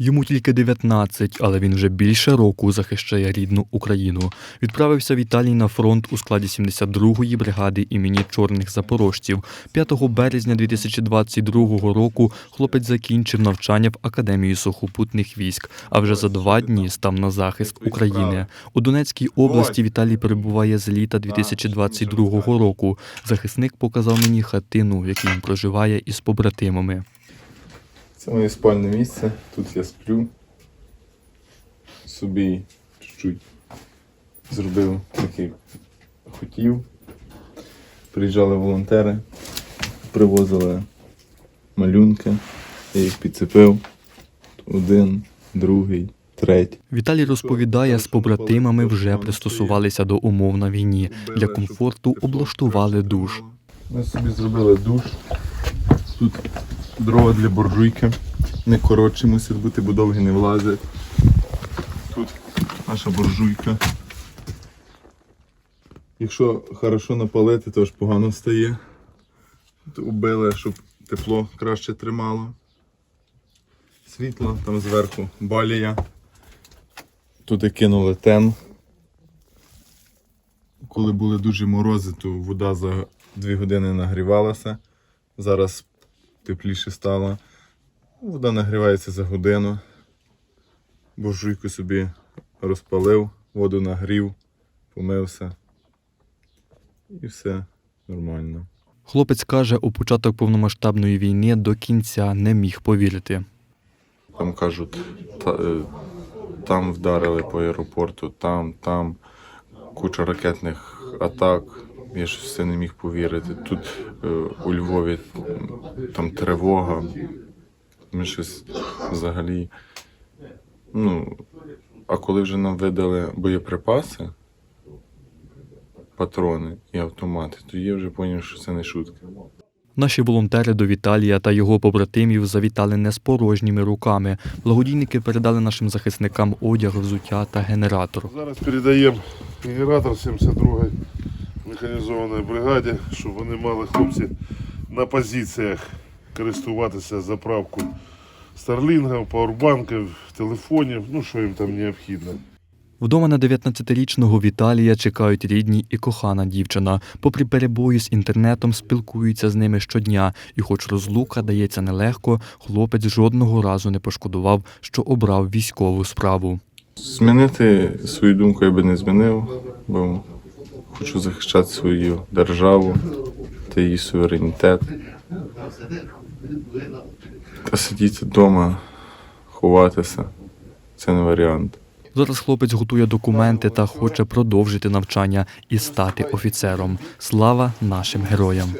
Йому тільки 19, але він вже більше року захищає рідну Україну. Відправився Віталій на фронт у складі 72-ї бригади імені Чорних Запорожців. 5 березня 2022 року хлопець закінчив навчання в Академії сухопутних військ, а вже за два дні став на захист України. У Донецькій області Віталій перебуває з літа 2022 року. Захисник показав мені хатину, в якій він проживає із побратимами. Це моє спальне місце. Тут я сплю. Собі чуть-чуть зробив такий хотів. Приїжджали волонтери, привозили малюнки, я їх підцепив. Один, другий, третій. Віталій розповідає, з побратимами вже пристосувалися до умов на війні. Для комфорту облаштували душ. Ми собі зробили душ. Тут дрова для буржуйки. Не коротші мусять бути, бо довгі не влазять. Тут наша буржуйка. Якщо хорошо напалити, то ж погано стає. Тут убили, щоб тепло краще тримало. Світло, там зверху балія. Туди кинули тен. Коли були дуже морози, то вода за 2 години нагрівалася. Зараз тепліше стало. Вода нагрівається за годину. Буржуйку собі розпалив, воду нагрів, помився. І все нормально. Хлопець каже, у початок повномасштабної війни до кінця не міг повірити. Там кажуть, та, е, там вдарили по аеропорту, там, там куча ракетних атак. Я ж все не міг повірити. Тут е, у Львові там тривога. Ми щось взагалі. Ну, а коли вже нам видали боєприпаси, патрони і автомати, то я вже зрозумів, що це не шутка. Наші волонтери до Віталія та його побратимів завітали не з порожніми руками. Благодійники передали нашим захисникам одяг, взуття та генератор. Зараз передаємо генератор 72-ї механізованої бригаді, щоб вони мали хлопці на позиціях користуватися заправку старлінгів, пауербанків, телефонів, ну що їм там необхідно. Вдома на 19-річного Віталія чекають рідні і кохана дівчина. Попри перебої з інтернетом, спілкуються з ними щодня, і, хоч розлука дається нелегко, хлопець жодного разу не пошкодував, що обрав військову справу. Змінити свою думку я би не змінив, бо хочу захищати свою державу та її суверенітет. Та сидіти вдома, ховатися це не варіант. Зараз хлопець готує документи та хоче продовжити навчання і стати офіцером. Слава нашим героям!